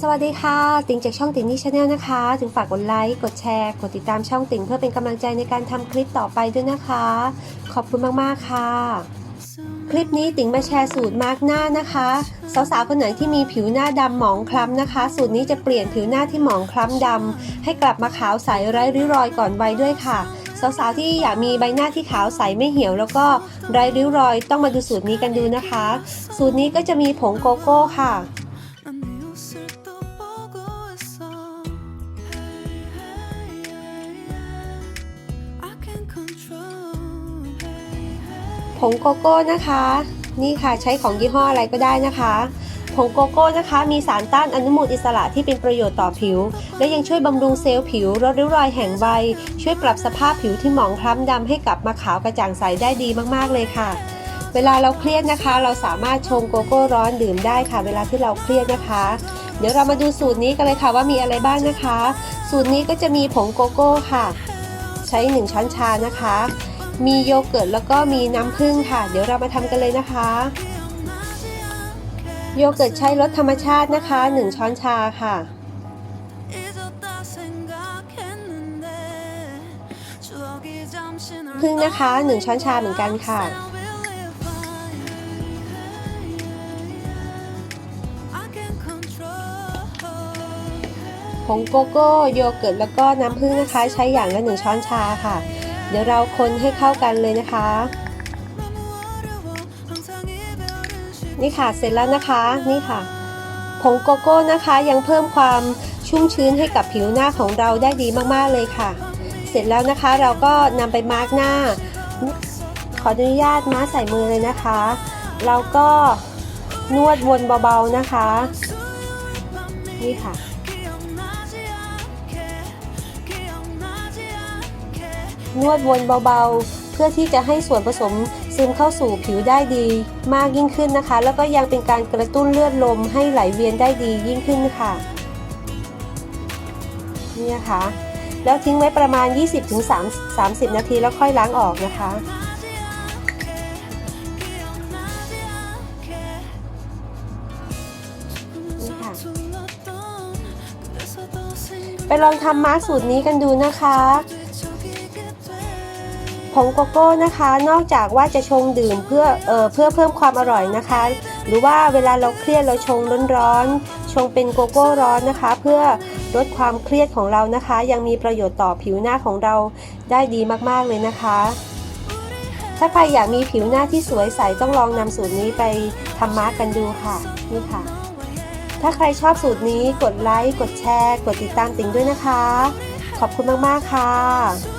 สวัสดีค่ะ ติงจากช่องติงนี่ชาแนลนะคะ ถึงฝากกดไลค์ กดแชร์ กดติดตามช่องติงเพื่อเป็นกำลังใจในการทำคลิปต่อไปด้วยนะคะ ขอบคุณมากๆค่ะ คลิปนี้ติงมาแชร์สูตรมาร์กหน้านะคะ สาวๆคนไหนที่มีผิวหน้าดำหมองคล้ำนะคะ สูตรนี้จะเปลี่ยนผิวหน้าที่หมองคล้ำดำให้กลับมาขาวใสไร้ริ้วรอยก่อนวัยด้วยค่ะสาวๆที่อยากมีใบหน้าที่ขาวใสไม่เหี่ยว แล้วก็ไร้ริ้วรอยต้องมาดูสูตรนี้กันดูนะคะ สูตรนี้ก็จะมีผงโกโก้ค่ะ ผงโกโก้นะคะ นี่ค่ะใช้ของยี่ห้ออะไรก็ได้นะคะผงโกโก้นะคะ มีสารต้านอนุมูลอิสระที่เป็นประโยชน์ต่อผิว และยังช่วยบำรุงเซลล์ผิวลดริ้วรอยแห่งวัยช่วยปรับสภาพผิวที่หมองคล้ำดำให้กลับมาขาวกระจ่างใสได้ดีมากๆเลยค่ะ เวลาเราเครียดนะคะ เราสามารถชงโกโก้ร้อนดื่มได้ค่ะ เวลาที่เราเครียดนะคะ เดี๋ยวเรามาดูสูตรนี้กันเลยค่ะว่ามีอะไรบ้างนะคะ สูตรนี้ก็จะมีผงโกโก้ค่ะ ใช้ 1 ช้อนชานะคะ มีโยเกิร์ตแล้วก็มีน้ำผึ้งค่ะ เดี๋ยวเรามาทำกันเลยนะคะ โยเกิร์ตใช้รสธรรมชาตินะคะ 1 ช้อนชาค่ะผึ้งนะคะ 1 ช้อนชาเหมือนกันค่ะ ผงโกโก้โยเกิร์ตแล้วก็น้ำผึ้งนะคะ ใช้อย่างละหนึ่งช้อนชาค่ะ เดี๋ยวเราคนให้เข้ากันเลยนะคะ นี่ค่ะเสร็จแล้วนะคะนี่ค่ะ ผงโกโก้นะคะยังเพิ่มความชุ่มชื้นให้กับผิวหน้าของเราได้ดีมากๆเลยค่ะ เสร็จแล้วนะคะเราก็นำไปมาร์กหน้า ขออนุญาตมาใส่มือเลยนะคะแล้วก็นวดวนเบาๆนะคะ นี่ค่ะ นวดวนเบาๆ เพื่อที่จะให้ส่วนผสมซึมเข้าสู่ผิวได้ดี มากยิ่งขึ้นนะคะ แล้วก็ยังเป็นการกระตุ้นเลือดลมให้ไหลเวียนได้ดียิ่งขึ้นค่ะนี่นะคะแล้วทิ้งไว้ประมาณ 20-30 นาทีแล้วค่อยล้างออกนะคะไปลองทำมาร์กสูตรนี้กันดูนะคะ ผงโกโก้นะคะ นอกจากว่าจะชงดื่มเพื่อเอ่อเพื่อเพิ่มความอร่อยนะคะ หรือว่าเวลาเราเครียดเราชงร้อนๆชงเป็นโกโก้ร้อนนะคะ เพื่อลดความเครียดของเรานะคะ ยังมีประโยชน์ต่อผิวหน้าของเราได้ดีมากๆเลยนะคะ ถ้าใครอยากมีผิวหน้าที่สวยใสต้องลองนำสูตรนี้ไปทำมาร์กกันดูค่ะนี่ค่ะ ถ้าใครชอบสูตรนี้กดไลค์กดแชร์ กดติดตามติ่งด้วยนะคะ ขอบคุณมากๆค่ะ